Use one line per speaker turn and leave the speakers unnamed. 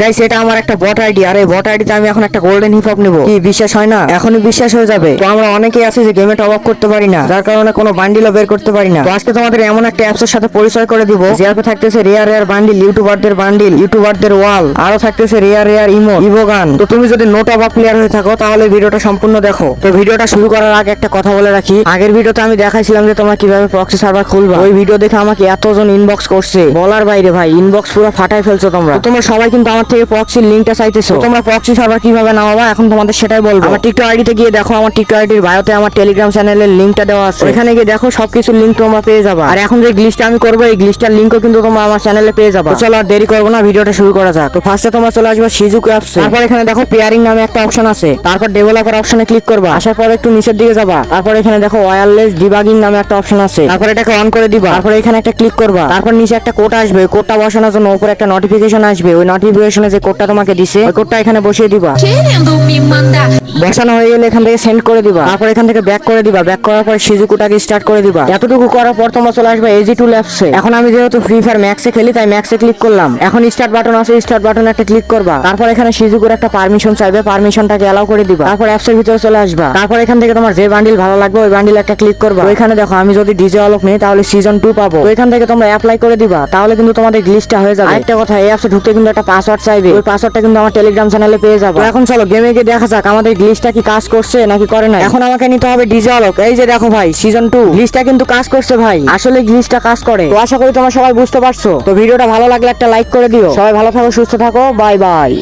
Guys এটা আমার একটা বট আইডি আর এই বট আইডিতে আমি এখন একটা গোল্ডেন হিপ হপ নিবো। কি, বিশ্বাস হয় না? এখনই বিশ্বাস হয়ে যাবে। তো আমরা অনেকেই আছি যে গেমে টপ আপ করতে পারি না। যার কারণে কোনো বান্ডিলও বের করতে পারি না। তো আজকে তোমাদের এমন একটা অ্যাপস এর সাথে পরিচয় করে দিব। যে অ্যাপে থাকতেছে রেয়ার রেয়ার বান্ডিল ইউটিউবারদের বান্ডিল ইউটিউবারদের ওয়াল আরও থাকতেছে রেয়ার রেয়ার ইমো ইভো গান তো তুমি যদি নো টপ আপ প্লেয়ার হয়ে থাকো, তাহলে ভিডিওটা সম্পূর্ণ দেখো। তো ভিডিওটা শুরু করার আগে একটা কথা বলে রাখি। আগের ভিডিওতে আমি দেখাইছিলাম যে তোমরা কীভাবে প্রক্সি সার্ভার খুলবা। ওই ভিডিও দেখে আমাকে এতজন ইনবক্স করছে। বলার বাইরে ভাই ইনবক্স পুরো ফাটাই ফেলছো তোমরা। তোমরা সবাই কিন্তু আমার থেকে প্রক্সির লিংকটা চাইতেছো? তোমরা প্রক্সি সার্ভার কীভাবে নামাবা? এখন তোমাদের সেটাই বলব। আমার টিকটক আইডিতে গিয়ে দেখো আমার টিকটক আইডির বায়োতে আমার টেলিগ্রাম চ্যানেলের লিংকটা দেওয়া আছে। এখানে গিয়ে দেখো সবকিছু লিংক তোমরা পেয়ে যাবা। আর এখন যে গ্লিচটা আমি করব এই গ্লিচটার লিংকও কিন্তু তোমরা আমার চ্যানেলে পেয়ে যাবা। তো চলো আর দেরি করব না ভিডিওটা শুরু করা যাক। তো ফার্স্টে তোমরা চলে আসবে সিজুকু অ্যাপস তারপর এখানে দেখো পেয়ারিং নামে একটা অপশন আছে। তারপর ডেভেলপার অপশনে ক্লিক করবা। আসার পর একটু নিচের দিকে যাবা। তারপর এখানে দেখো ওয়্যারলেস ডিবাগিং নামে একটা অপশন আছে। তারপর এটাকে অন করে দিবা। তারপর এখানে একটা ক্লিক করবা। তারপর নিচে একটা কোড আসবে। কোডটা বসানোর জন্য উপরে একটা নোটিফিকেশন আসবে। ওই নোটিফিকেশনে যে কোডটা তোমাকে দিছে ওই এখানে বসিয়ে দিবা. বসানো হয়ে গেলে এখান থেকে সেন্ড করে দিবা। তারপর এখান থেকে ব্যাক করে দিবা। ব্যাক করার পর সিজুকুটাকে স্টার্ট করে দিবা। এতটুকু করার পর তোমরা চলে আসবে এজি টু ল্যাপসে এখন আমি যেহেতু ফ্রি ফায়ার ম্যাক্সে খেলি, তাই ম্যাক্সে ক্লিক করলাম। এখন স্টার্ট বাটন আছে স্টার্ট বাটনে একটা ক্লিক করবা। তারপর এখানে সিজুকুর একটা পারমিশন চাইবে পারমিশনটাকে অ্যালাউ করে দিবা। তারপর অ্যাপসের ভিতরে চলে আসবা। তারপর এখান থেকে তোমার যে বান্ডিল ভালো লাগবে, ওই বান্ডিল একটা ক্লিক করবা। তো এখানে দেখো, আমি যদি ডিজে অলক নেই, তাহলে সিজন টু পাবো। তো এখান থেকে তোমরা অ্যাপ্লাই করে দিবা। তাহলে কিন্তু তোমাদের গ্লিচটা হয়ে যাবে। একটা কথা, এই অ্যাপসে ঢুকতে কিন্তু একটা পাসওয়ার্ড চাইবে। ওই পাসওয়ার্ডটা কিন্তু আমার টেলিগ্রাম চ্যানেলে পেয়ে যাব। এখন চলো গেমে গিয়ে দেখা যাক। আমাদের গ্লিচটা কি কাজ করছে নাকি করে না এখন আমাকে নিতে হবে ডিজে এই যে দেখো ভাই সিজন টু গ্লিচটা কিন্তু কাজ করছে ভাই। আসলে গ্লিচটা কাজ করে? তো আশা করি তোমরা সবাই বুঝতে পারছ। তো ভিডিওটা ভালো লাগলে একটা লাইক করে দিও। সবাই ভালো থাকো, সুস্থ থাকো। Bye bye